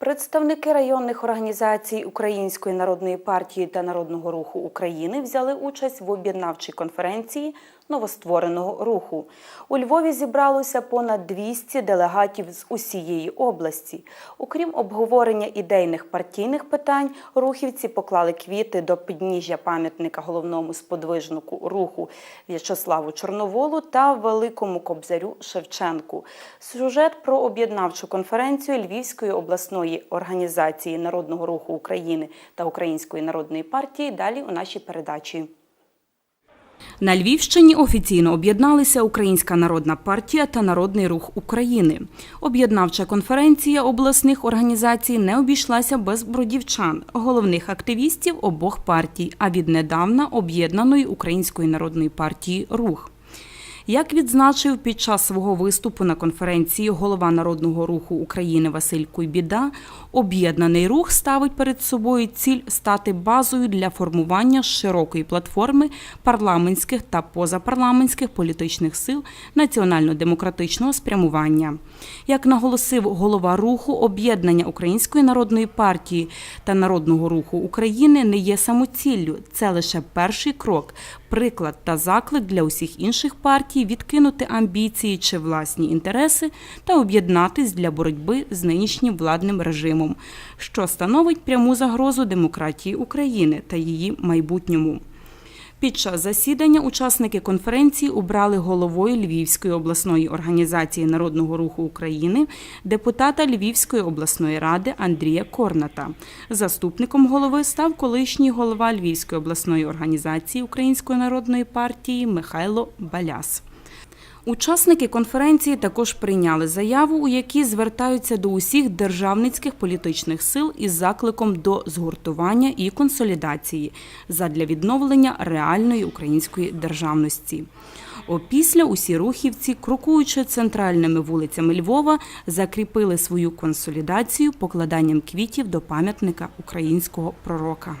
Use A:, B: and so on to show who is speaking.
A: Представники районних організацій Української народної партії та Народного руху України взяли участь в об'єднавчій конференції новоствореного руху. У Львові зібралося понад 200 делегатів з усієї області. Окрім обговорення ідейних партійних питань, рухівці поклали квіти до підніжжя пам'ятника головному сподвижнику руху В'ячеславу Чорноволу та великому кобзарю Шевченку. Сюжет про об'єднавчу конференцію Львівської обласної організації Народного руху України та Української народної партії далі у нашій передачі. На Львівщині офіційно об'єдналися Українська народна партія та Народний рух України. Об'єднавча конференція обласних організацій не обійшлася без бродівчан, головних активістів обох партій, а віднедавна об'єднаної Української народної партії Рух. Як відзначив під час свого виступу на конференції голова Народного руху України Василь Куйбіда, об'єднаний рух ставить перед собою ціль стати базою для формування широкої платформи парламентських та позапарламентських політичних сил національно-демократичного спрямування. Як наголосив голова руху, об'єднання Української народної партії та Народного руху України не є самоціллю, це лише перший крок, приклад та заклик для усіх інших партій відкинути амбіції чи власні інтереси та об'єднатись для боротьби з нинішнім владним режимом, що становить пряму загрозу демократії України та її майбутньому. Під час засідання учасники конференції обрали головою Львівської обласної організації Народного руху України депутата Львівської обласної ради Андрія Корната. Заступником голови став колишній голова Львівської обласної організації Української народної партії Михайло Баляс. Учасники конференції також прийняли заяву, у якій звертаються до усіх державницьких політичних сил із закликом до згуртування і консолідації задля відновлення реальної української державності. Опісля усі рухівці, крокуючи центральними вулицями Львова, закріпили свою консолідацію покладанням квітів до пам'ятника українського пророка.